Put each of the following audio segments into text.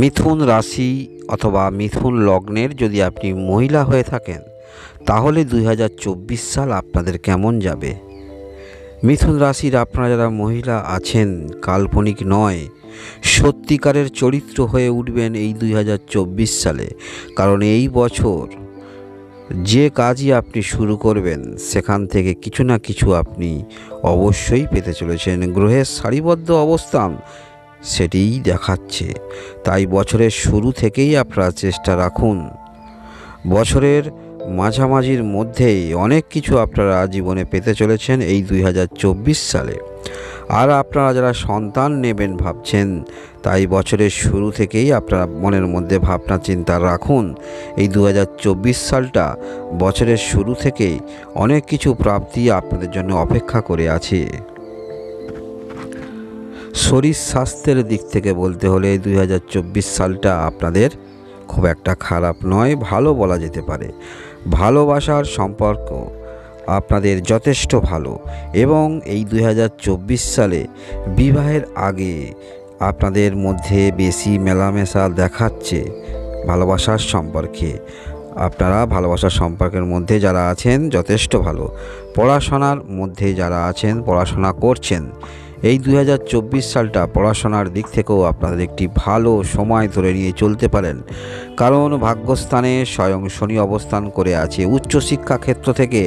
মিথুন রাশি অথবা মিথুন লগ্নের যদি আপনি মহিলা হয়ে থাকেন, তাহলে দুই হাজার চব্বিশ সাল আপনাদের কেমন যাবে? মিথুন রাশির আপনারা যারা মহিলা আছেন, কাল্পনিক নয়, সত্যিকারের চরিত্র হয়ে উঠবেন এই দুই হাজার চব্বিশ সালে। কারণ এই বছর যে কাজই আপনি শুরু করবেন, সেখান থেকে কিছু না কিছু আপনি অবশ্যই পেতে চলেছেন। গ্রহের সারিবদ্ধ অবস্থান সেটিই দেখাচ্ছে। তাই বছরের শুরু থেকেই আপনারা চেষ্টা রাখুন। বছরের মাঝামাঝির মধ্যেই অনেক কিছু আপনারা জীবনে পেতে চলেছেন এই দুই হাজার চব্বিশ সালে। আর আপনারা যারা সন্তান নেবেন ভাবছেন, তাই বছরের শুরু থেকেই আপনারা মনের মধ্যে ভাবনা চিন্তা রাখুন। এই দু হাজার চব্বিশ সালটা বছরের শুরু থেকেই অনেক কিছু প্রাপ্তি আপনাদের জন্য অপেক্ষা করে আছে। শরীর স্বাস্থ্যের দিক থেকে বলতে হলে দুই হাজার চব্বিশ সালটা আপনাদের খুব একটা খারাপ নয়, ভালো বলা যেতে পারে। ভালোবাসার সম্পর্ক আপনাদের যথেষ্ট ভালো এবং এই দুই হাজার চব্বিশ সালে বিবাহের আগে আপনাদের মধ্যে বেশি মেলামেশা দেখাচ্ছে ভালোবাসার সম্পর্কে। আপনারা ভালোবাসার সম্পর্কের মধ্যে যারা আছেন যথেষ্ট ভালো। পড়াশোনার মধ্যে যারা আছেন, পড়াশোনা করছেন এই দুই হাজার চব্বিশ সালটা পড়াশোনার দিক থেকেও আপনাদের একটি ভালো সময় ধরে নিয়ে চলতে পারেন। কারণ ভাগ্যস্থানে স্বয়ং শনি অবস্থান করে আছে উচ্চশিক্ষা ক্ষেত্র থেকে।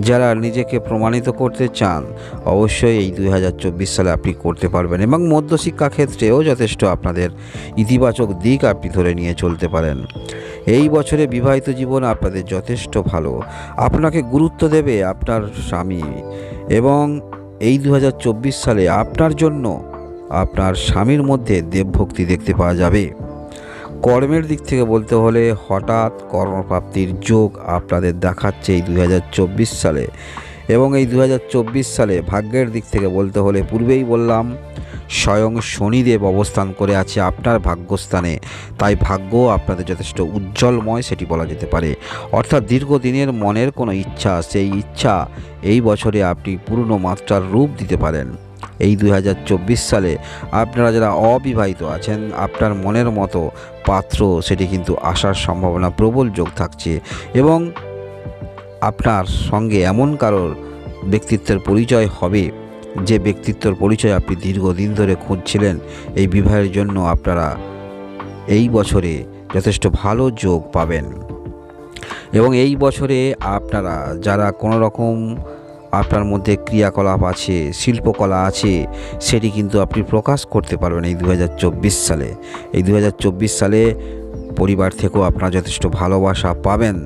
যারা নিজেকে প্রমাণিত করতে চান, অবশ্যই এই দুই হাজার চব্বিশ সালে আপনি করতে পারবেন এবং মধ্যশিক্ষা ক্ষেত্রেও যথেষ্ট আপনাদের ইতিবাচক দিক আপনি ধরে নিয়ে চলতে পারেন। এই বছরে বিবাহিত জীবন আপনাদের যথেষ্ট ভালো। আপনাকে গুরুত্ব দেবে আপনার স্বামী এবং এই দু হাজার চব্বিশ সালে আপনার জন্য আপনার স্বামীর মধ্যে দেবভক্তি দেখতে পাওয়া যাবে। কর্মের দিক থেকে বলতে হলে হঠাৎ কর্মপ্রাপ্তির যোগ আপনাদের দেখাচ্ছে এই দু হাজার চব্বিশ সালে। এবং এই দু হাজার চব্বিশ সালে ভাগ্যের দিক থেকে বলতে হলে পূর্বেই বললাম, স্বয়ং শনিদেব অবস্থান করে আছে আপনার ভাগ্যস্থানে। তাই ভাগ্য আপনাদের যথেষ্ট উজ্জ্বলময়, সেটি বলা যেতে পারে। অর্থাৎ দীর্ঘদিনের মনের কোনো ইচ্ছা, সেই ইচ্ছা এই বছরে আপনি পূর্ণ মাত্রার রূপ দিতে পারেন। এই দু হাজার চব্বিশ সালে আপনারা যারা অবিবাহিত আছেন, আপনার মনের মতো পাত্র, সেটি কিন্তু আসার সম্ভাবনা প্রবল যোগ থাকছে। এবং আপনার সঙ্গে এমন কারোর ব্যক্তিত্বের পরিচয় হবে, যে ব্যক্তিত্বর পরিচয় আপনি দীর্ঘদিন ধরে খুঁজছিলেন, এই বিবাহের জন্য আপনারা এই বছরে যথেষ্ট ভালো যোগ পাবেন। এবং এই বছরে আপনারা যারা কোনো রকম আপনার মধ্যে ক্রিয়াকলাপ আছে, শিল্পকলা আছে, সেটি কিন্তু আপনি প্রকাশ করতে পারবেন এই দু হাজার চব্বিশ সালে। এই দু হাজার চব্বিশ সালে পরিবার থেকেও আপনারা যথেষ্ট ভালোবাসা পাবেন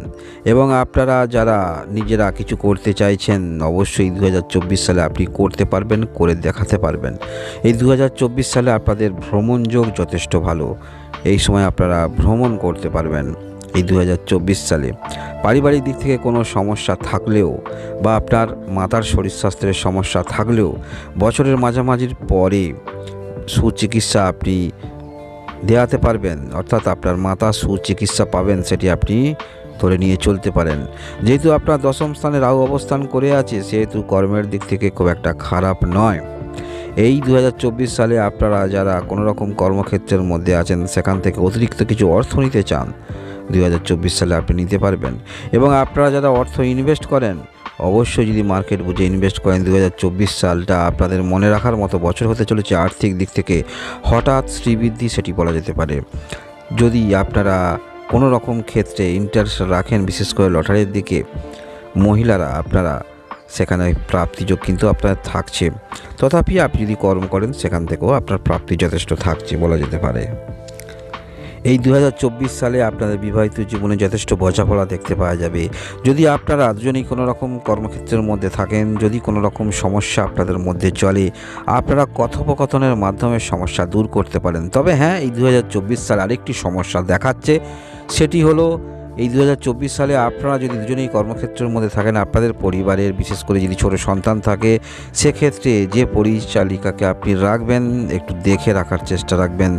এবং আপনারা যারা নিজেরা কিছু করতে চাইছেন, অবশ্যই দু হাজার চব্বিশ সালে আপনি করতে পারবেন, করে দেখাতে পারবেন। এই দু হাজার চব্বিশ সালে আপনাদের ভ্রমণ যোগ যথেষ্ট ভালো। এই সময় আপনারা ভ্রমণ করতে পারবেন এই দু হাজার চব্বিশ সালে। পারিবারিক দিক থেকে কোনো সমস্যা থাকলেও বা আপনার মাতার শরীর স্বাস্থ্যের সমস্যা থাকলেও বছরের মাঝামাঝির পরে সুচিকিৎসা আপনি দেওয়াতে পারবেন, অর্থাৎ আপনার মাতা সুচিকিৎসা পাবেন, সেটি আপনি ধরে নিয়ে চলতে পারেন। যেহেতু আপনার দশম স্থানে রাহু অবস্থান করে আছে, সেহেতু কর্মের দিক থেকে খুব একটা খারাপ নয়। এই দুহাজার চব্বিশ সালে আপনারা যারা কোনো রকম কর্মক্ষেত্রের মধ্যে আছেন, সেখান থেকে অতিরিক্ত কিছু অর্থ নিতে চান দু হাজার চব্বিশ সালে আপনি নিতে পারবেন। এবং আপনারা যারা অর্থ ইনভেস্ট করেন অবশ্যই যদি মার্কেট বুঝে ইনভেস্ট করেন দু হাজার চব্বিশ সালটা, আপনাদের মনে রাখার মতো বছর হতে চলেছে আর্থিক দিক থেকে, হঠাৎ শ্রীবৃদ্ধি সেটি বলা যেতে পারে। যদি আপনারা কোনো রকম ক্ষেত্রে ইন্টারেস্ট রাখেন, বিশেষ করে লটারির দিকে, মহিলারা আপনারা সেখানে প্রাপ্তিযোগ কিন্তু আপনার থাকছে। তথাপি আপনি যদি কর্ম করেন, সেখান থেকেও আপনার প্রাপ্তি যথেষ্ট থাকছে বলা যেতে পারে। এই দু হাজার চব্বিশ সালে আপনাদের বিবাহিত জীবনে যথেষ্ট বোঝাপড়া দেখতে পাওয়া যাবে। যদি আপনারা দুজনেই কোনো রকম কর্মক্ষেত্রের মধ্যে থাকেন, যদি কোনো রকম সমস্যা আপনাদের মধ্যে চলে, আপনারা কথোপকথনের মাধ্যমে সমস্যা দূর করতে পারেন। তবে হ্যাঁ এই দু হাজার চব্বিশ সালে আরেকটি সমস্যা দেখাচ্ছে, সেটি হলো, এই দু হাজার চব্বিশ সালে আপনারা যদি দুজনেই কর্মক্ষেত্রের মধ্যে থাকেন, আপনাদের পরিবারের, বিশেষ করে যদি ছোট সন্তান থাকে, সেক্ষেত্রে যে পরিচালিকাকে আপনি রাখবেন, একটু দেখে রাখার চেষ্টা রাখবেন।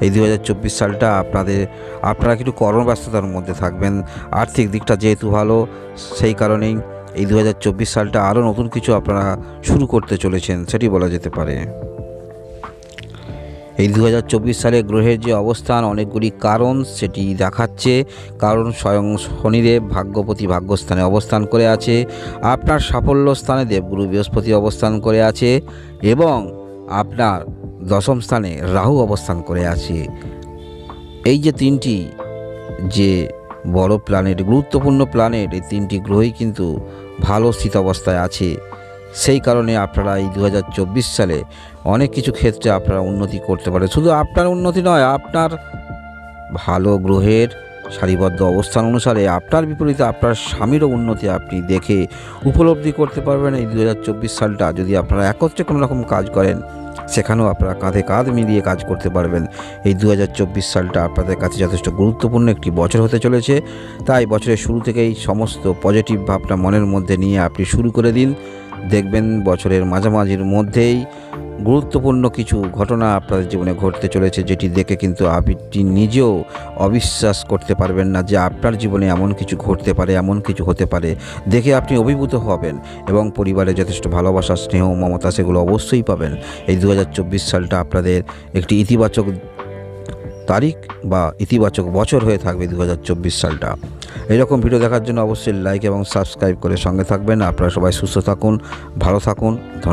এই দু হাজার চব্বিশ সালটা আপনাদের, আপনারা কিছু কর্মব্যস্ততার মধ্যে থাকবেন। আর্থিক দিকটা যেহেতু ভালো, সেই কারণেই এই দু হাজার চব্বিশ সালটা আরও নতুন কিছু আপনারা শুরু করতে চলেছেন, সেটি বলা যেতে পারে। এই দু হাজার চব্বিশ সালে গ্রহের যে অবস্থান, অনেকগুলি কারণ সেটি দেখাচ্ছে। কারণ স্বয়ং শনিদেব ভাগ্যপতি ভাগ্যস্থানে অবস্থান করে আছে, আপনার সাফল্য স্থানে দেবগুরু বৃহস্পতি অবস্থান করে আছে এবং আপনার দশম স্থানে রাহু অবস্থান করে আছে। এই যে তিনটি যে বড় প্ল্যানেট গুরুত্বপূর্ণ প্ল্যানেট এই তিনটি গ্রহই কিন্তু ভালো স্থিত অবস্থায় আছে। সেই কারণে আপনারা এই দু হাজার চব্বিশ সালে অনেক কিছু ক্ষেত্রে আপনারা উন্নতি করতে পারেন। শুধু আপনার উন্নতি নয়, আপনার ভালো গ্রহের সারিবদ্ধ অবস্থান অনুসারে আপনার বিপরীতে আপনার স্বামীরও উন্নতি আপনি দেখে উপলব্ধি করতে পারবেন এই দু হাজার চব্বিশ সালটা। যদি আপনারা একত্রে কোনো রকম কাজ করেন, সেখানেও আপনারা কাঁধে কাঁধ মিলিয়ে কাজ করতে পারবেন। এই দু হাজার চব্বিশ সালটা আপনাদের কাছে যথেষ্ট গুরুত্বপূর্ণ একটি বছর হতে চলেছে। তাই বছরের শুরু থেকেই সমস্ত পজিটিভ ভাবনা মনের মধ্যে নিয়ে আপনি শুরু করে দিন। দেখবেন বছরের মাঝামাঝির মধ্যেই গুরুত্বপূর্ণ কিছু ঘটনা আপনাদের জীবনে ঘটতে চলেছে যেটি দেখে কিন্তু আপনি নিজেও অবিশ্বাস করতে পারবেন না যে আপনার জীবনে এমন কিছু ঘটতে পারে, এমন কিছু হতে পারে। দেখে আপনি অভিভূত হবেন এবং পরিবারে যথেষ্ট ভালোবাসা, স্নেহ, মমতা সেগুলো অবশ্যই পাবেন। এই দু হাজার চব্বিশ সালটা আপনাদের একটি ইতিবাচক তারিখ বা ইতিবাচক বছর হয়ে থাকবে দু হাজার চব্বিশ সালটা। এরকম ভিডিও দেখার জন্য অবশ্যই লাইক এবং সাবস্ক্রাইব করে সঙ্গে থাকবেন। আপনারা সবাই সুস্থ থাকুন, ভালো থাকুন। ধন্যবাদ।